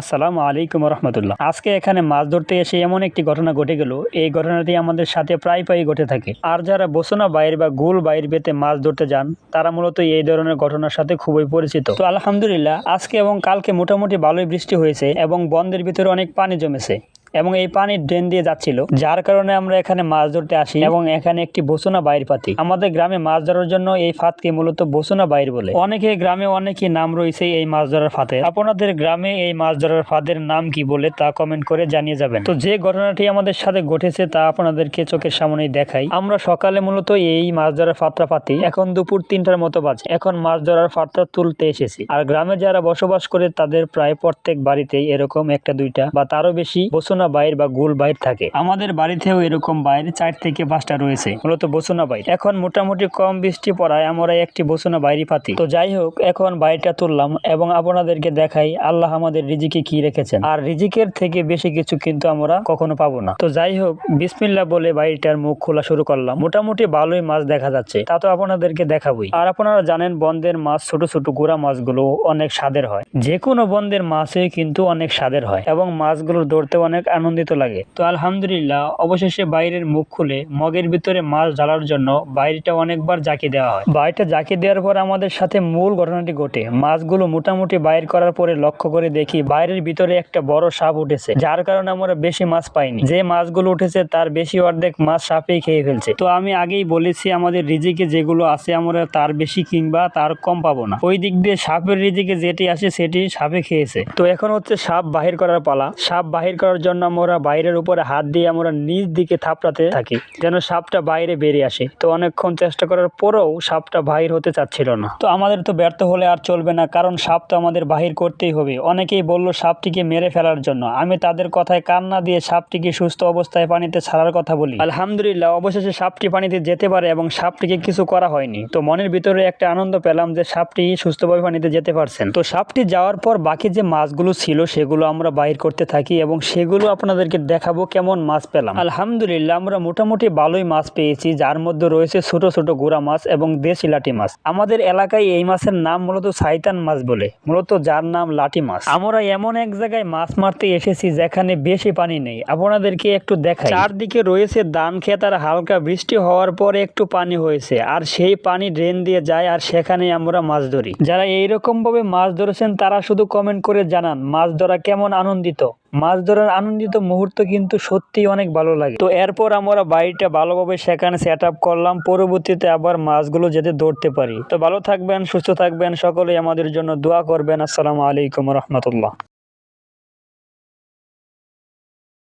আসসালামু আলাইকুম রহমতুল্লাহ আজকে এখানে মাছ ধরতে এসে এমন একটি ঘটনা ঘটে গেল। এই ঘটনাটি আমাদের সাথে প্রায় প্রায় ঘটে থাকে। আর যারা বসনা বাইর বা গোল বাইর পেতে মাছ ধরতে যান, তারা মূলত এই ধরনের ঘটনার সাথে খুবই পরিচিত। তো আলহামদুলিল্লাহ, আজকে এবং কালকে মোটামুটি ভালোই বৃষ্টি হয়েছে এবং বন্ধের ভিতরে অনেক পানি জমেছে। এবং এই পানি ড্রেন দিয়ে যাচ্ছিল, যার কারণে আমরা এখানে মাছ ধরতে আসি এবং এখানে একটি বসুনা বাইর পাতি। আমাদের গ্রামে মাছ ধরার জন্য এই ফাতকে মূলত বসুনা বাইর বলে। অনেকে গ্রামে অনেকই নাম রয়েছে এই মাছ ধরার ফাতে আপনাদের গ্রামে এই মাছ ধরার ফাদের নাম কি বলে তা কমেন্ট করে জানিয়ে যাবেন। তো যে ঘটনাটি আমাদের সাথে ঘটেছে তা আপনাদেরকে চোখের সামনেই দেখাই। আমরা সকালে মূলত এই মাছ ধরার ফাতরা পাতি, এখন দুপুর তিনটার মতো বাজে। এখন মাছ ধরার ফাতরা তুলতে এসেছি। আর গ্রামে যারা বসবাস করে তাদের প্রায় প্রত্যেক বাড়িতেই এরকম একটা দুইটা বা তারও বেশি বসুনা বাইর বা গোল বাইর থাকে। আমাদের বাড়িতেও এরকম বাইর চার থেকে পাঁচটা রয়েছে। মূলত বসুনা বাইর। এখন মোটামুটি কম বৃষ্টি পড়ায় আমরা একটি বসুনা বাইরি পাতি। তো যাই হোক এখন বাইরটা তুললাম এবং আপনাদেরকে দেখাই আল্লাহ আমাদের রিজিকে কি রেখেছেন। আর রিজিকের থেকে বেশি কিছু কিন্তু আমরা কখনো পাবো না। তো যাই হোক বিসমিল্লা বলে বাইরটার মুখ খোলা শুরু করলাম। মোটামুটি ভালোই মাছ দেখা যাচ্ছে। তা তো আপনাদেরকে দেখাবই। আর আপনারা জানেন বন্ধের মাছ ছোট ছোট গুড়া মাছগুলো অনেক স্বাদের হয়। যে কোনো বন্ধের মাছে কিন্তু অনেক স্বাদের হয়। এবং মাছগুলো ধরতে অনেক আনন্দিত লাগে। তো আলহামদুলিল্লাহ, অবশেষে বাইরের মুখ খুলে মগের ভিতরে মাছ ঢালার জন্য বাইরেটা অনেকবার জাকি দেওয়া হয়। বাইরটা জাকি দেওয়ার পর আমাদের সাথে মূল ঘটনাটি ঘটে। মাছগুলো মোটামুটি বাইর করার পরে লক্ষ্য করে দেখি বাইরের ভিতরে একটা বড় সাপ উঠেছে, যার কারণে আমরা বেশি মাছ পাইনি। যে মাছগুলো উঠেছে তার বেশি অর্ধেক মাছ সাপেই খেয়ে ফেলছে। তো আমি আগেই বলেছি, আমাদের রিজিকে যেগুলো আছে আমরা তার বেশি কিংবা তার কম পাবো না। ওই দিক দিয়ে সাপের রিজিকে যেটি আসে সেটি সাপে খেয়েছে। তো এখন হচ্ছে সাপ বাহির করার পালা। সাপ বাহির করার জন্য আমরা বাইরের উপরে হাত দিয়ে আমরা নিচ দিকে থাপড়াতে থাকি, যেন সাপটা বাইরে বেরিয়ে আসে। তো অনেকক্ষণ চেষ্টা করার পরেও সাপটা বাহির হতে চাচ্ছিল না। তো আমাদের তো ব্যর্থ হলে আর চলবে না, কারণ সাপ তো আমাদের বাহির করতেই হবে। অনেকেই বলল সাপটিকে মেরে ফেলার জন্য। আমি তাদের কথায় কান না দিয়ে সাপটিকে সুস্থ অবস্থায় পানিতে ছাড়ার কথা বলি। আলহামদুলিল্লাহ, অবশেষে সাপটি পানিতে যেতে পারে এবং সাপটিকে কিছু করা হয়নি। তো মনের ভিতরে একটা আনন্দ পেলাম যে সাপটি সুস্থভাবে পানিতে যেতে পারছেন। তো সাপটি যাওয়ার পর বাকি যে মাছগুলো ছিল, সেগুলো আমরা বাইর করতে থাকি এবং সেগুলো আপনাদেরকে দেখাবো কেমন মাছ পেলাম। আলহামদুলিল্লাহ, আমরা মোটামুটি ভালোই মাছ পেয়েছি। যার মধ্যে রয়েছে ছোট ছোট গোড়া মাছ এবং দেশি লাঠি মাছ। আমাদের এলাকায় এই মাছের নাম মূলত সাইতান মাছ বলে, মূলত যার নাম লাঠি মাছ। আমরা এমন এক জায়গায় মাছ মারতে এসেছি যেখানে বেশি পানি নেই। আপনাদেরকে একটু দেখাই। চারদিকে রয়েছে ধান ক্ষেত আর হালকা বৃষ্টি হওয়ার পরে একটু পানি হয়েছে। আর সেই পানি ড্রেন দিয়ে যায় আর সেখানে আমরা মাছ ধরি। যারা এইরকম ভাবে মাছ ধরেছেন তারা শুধু কমেন্ট করে জানান, মাছ ধরা কেমন আনন্দিত। মাছ ধরার আনন্দিত মুহূর্ত কিন্তু সত্যি অনেক ভালো লাগে। তো এরপর আমরা বাড়িটা ভালোভাবে সেখানে সেট আপ করলাম, পরবর্তীতে আবার মাছগুলো যেতে ধরতে পারি। তো ভালো থাকবেন, সুস্থ থাকবেন, সকলেই আমাদের জন্য দোয়া করবেন। আসসালামু আলাইকুম রহমতুল্লাহ।